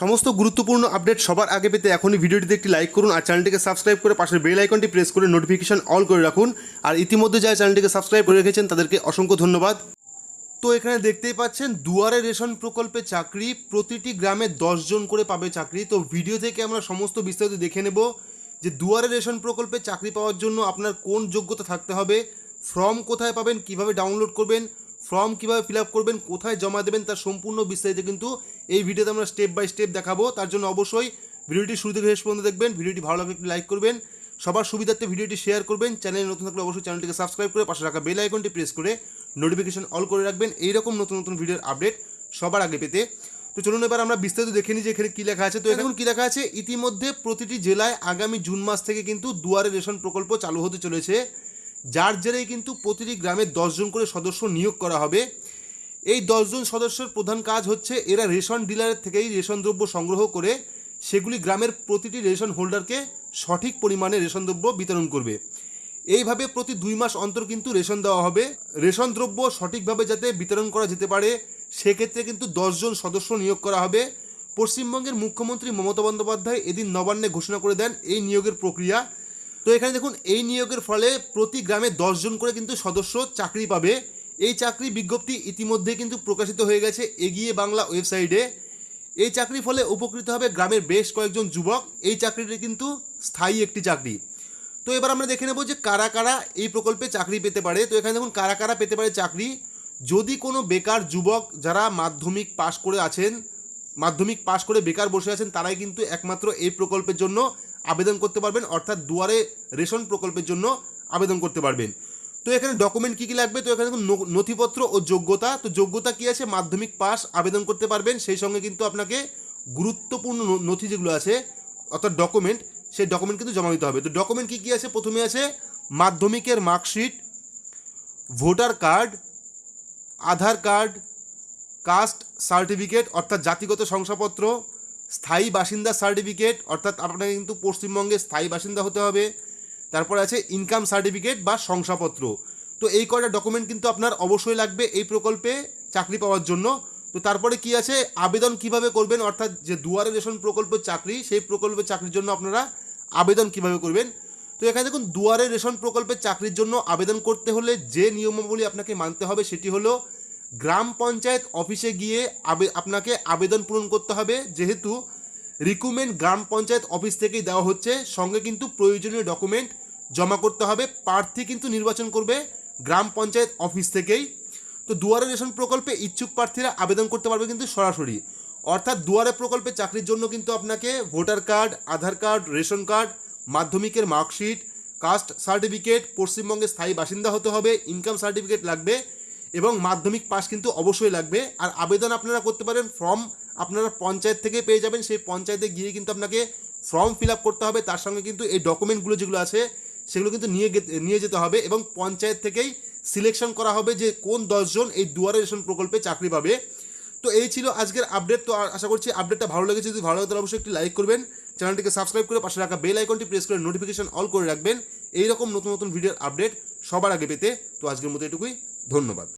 সমস্ত গুরুত্বপূর্ণ আপডেট সবার আগে পেতে এখনই ভিডিওটিতে একটি লাইক করুন আর চ্যানেলটিকে সাবস্ক্রাইব করে পাশের বেল আইকনটি প্রেস করে নোটিফিকেশন অল করে রাখুন। আর ইতিমধ্যে যারা চ্যানেলটিকে সাবস্ক্রাইব করে রেখেছেন, তাদেরকে অসংখ্য ধন্যবাদ। তো এখানে দেখতেই পাচ্ছেন, দুয়ারে রেশন প্রকল্পে চাকরি, প্রতিটি গ্রামে জন করে পাবে চাকরি। তো ভিডিও থেকে আমরা সমস্ত বিস্তারিত দেখে নেব যে দুয়ারে রেশন প্রকল্পে চাকরি পাওয়ার জন্য আপনার কোন যোগ্যতা থাকতে হবে ফর্ম কোথায় পাবেন, কীভাবে ডাউনলোড করবেন ফর্ম কীভাবে ফিল করবেন, কোথায় জমা দেবেন, তার সম্পূর্ণ বিস্তারিত কিন্তু এই ভিডিওতে আমরা স্টেপ বাই স্টেপ দেখাবো। তার জন্য অবশ্যই ভিডিওটি শুরু থেকে শেষ পর্যন্ত দেখবেন, ভিডিওটি ভালো লাগলে একটু লাইক করবেন। সবার সুবিধার্থে ভিডিওটি শেয়ার করবেন। চ্যানেলে নতুন থাকলে অবশ্যই চ্যানেলটিকে সাবস্ক্রাইব করে পাশে রাখা বেল আইকনটি প্রেস করে নোটিফিকেশন অল করে রাখবেন। এইরকম নতুন নতুন ভিডিওর আপডেট সবার আগে পেতে। তো চলুন এবার আমরা বিস্তারিত দেখে নিই যে এখানে কী লেখা আছে। তো এখন কী লেখা আছে? ইতিমধ্যে প্রতিটি জেলায় আগামী জুন মাস থেকে কিন্তু দুয়ারে রেশন প্রকল্প চালু হতে চলেছে। যার জেরেই কিন্তু প্রতিটি গ্রামে দশজন করে সদস্য নিয়োগ করা হবে। এই দশজন সদস্যের প্রধান কাজ হচ্ছে এরা রেশন ডিলারের থেকেই রেশন দ্রব্য সংগ্রহ করে সেগুলি গ্রামের প্রতিটি রেশন হোল্ডারকে সঠিক পরিমাণে রেশন দ্রব্য বিতরণ করবে। এইভাবে প্রতি দুই মাস অন্তর কিন্তু রেশন দেওয়া হবে। রেশন দ্রব্য সঠিকভাবে যাতে বিতরণ করা যেতে পারে, সেক্ষেত্রে কিন্তু দশজন সদস্য নিয়োগ করা হবে। পশ্চিমবঙ্গের মুখ্যমন্ত্রী মমতা বন্দ্যোপাধ্যায় এদিন নবান্নে ঘোষণা করে দেন এই নিয়োগের প্রক্রিয়া। তো এখানে দেখুন, এই নিয়োগের ফলে প্রতি গ্রামে দশজন করে কিন্তু সদস্য চাকরি পাবে। এই চাকরি বিজ্ঞপ্তি ইতিমধ্যে কিন্তু প্রকাশিত হয়ে গেছে এগিয়ে বাংলা ওয়েবসাইটে। এই চাকরির ফলে উপকৃত হবে গ্রামের বেশ কয়েকজন যুবক। এই চাকরিটি কিন্তু স্থায়ী একটি চাকরি। তো এবার আমরা দেখে নেব যে কারা কারা এই প্রকল্পে চাকরি পেতে পারে। তো এখানে দেখুন, কারা কারা পেতে পারে চাকরি? যদি কোনো বেকার যুবক যারা মাধ্যমিক পাশ করে আছেন, মাধ্যমিক পাশ করে বেকার বসে আছেন, তারাই কিন্তু একমাত্র এই প্রকল্পের জন্য আবেদন করতে পারবেন, অর্থাৎ দুয়ারে রেশন প্রকল্পের জন্য আবেদন করতে পারবেন। তো এখানে ডকুমেন্ট কী কী লাগবে? তো এখানে নথিপত্র ও যোগ্যতা। তো যোগ্যতা কী আছে? মাধ্যমিক পাস আবেদন করতে পারবেন। সেই সঙ্গে কিন্তু আপনাকে গুরুত্বপূর্ণ নথি যেগুলো আছে, অর্থাৎ ডকুমেন্ট সেই ডকুমেন্ট কিন্তু জমা দিতে হবে। তো ডকুমেন্ট কী কী আছে? প্রথমে আছে মাধ্যমিকের marksheet, voter card, Aadhaar card, caste certificate, অর্থাৎ জাতিগত শংসাপত্র স্থায়ী বাসিন্দা সার্টিফিকেট, অর্থাৎ আপনাকে কিন্তু পশ্চিমবঙ্গে স্থায়ী বাসিন্দা হতে হবে। তারপরে আছে ইনকাম সার্টিফিকেট বা শংসাপত্র। তো এই কয়টা ডকুমেন্ট কিন্তু আপনার অবশ্যই লাগবে এই প্রকল্পে চাকরি পাওয়ার জন্য। তো তারপরে কি আছে? আবেদন কীভাবে করবেন? অর্থাৎ যে দুয়ারে রেশন প্রকল্পের চাকরি, সেই প্রকল্পের চাকরির জন্য আপনারা আবেদন কীভাবে করবেন? তো এখানে দেখুন, দুয়ারে রেশন প্রকল্পের চাকরির জন্য আবেদন করতে হলে যে নিয়মাবলী আপনাকে মানতে হবে সেটি হলো গ্রাম পঞ্চায়েত অফিসে গিয়ে আপনাকে আবেদন পূরণ করতে হবে। যেহেতু রিক্রুটমেন্ট গ্রাম পঞ্চায়েত অফিস থেকেই দেওয়া হচ্ছে, সঙ্গে কিন্তু প্রয়োজনীয় ডকুমেন্ট জমা করতে হবে। প্রার্থী কিন্তু নির্বাচন করবে গ্রাম পঞ্চায়েত অফিস থেকেই। তো দুয়ারে রেশন প্রকল্পে ইচ্ছুক প্রার্থীরা আবেদন করতে পারবে কিন্তু সরাসরি। অর্থাৎ দুয়ারে প্রকল্পে চাকরির জন্য কিন্তু আপনাকে voter card, Aadhaar card, ration card, মাধ্যমিকের মার্কশিট, কাস্ট সার্টিফিকেট, পশ্চিমবঙ্গের স্থায়ী বাসিন্দা হতে হবে, ইনকাম সার্টিফিকেট লাগবে এবং মাধ্যমিক পাস কিন্তু অবশ্যই লাগবে। আর আবেদন আপনারা করতে পারেন, ফর্ম আপনারা পঞ্চায়েত থেকে পেয়ে যাবেন। সেই পঞ্চায়েতে গিয়ে কিন্তু আপনাকে ফর্ম ফিল করতে হবে। তার সঙ্গে কিন্তু এই ডকুমেন্টগুলো যেগুলো আছে, সেগুলো কিন্তু নিয়ে নিয়ে যেতে হবে এবং পঞ্চায়েত থেকেই সিলেকশন করা হবে যে কোন দশজন এই দুয়ারে রেশন প্রকল্পে চাকরি পাবে। তো এই ছিল আজকের আপডেট। তো আশা করছি আপডেটটা ভালো লেগেছে। যদি ভালো লাগে, তাহলে অবশ্যই একটি লাইক করবেন। চ্যানেলটিকে সাবস্ক্রাইব করে পাশে রাখা বেল আইকনটি প্রেস করে নোটিফিকেশন অল করে রাখবেন। এইরকম নতুন নতুন ভিডিওর আপডেট সবার আগে পেতে। তো আজকের মতো এটুকুই। ধন্যবাদ।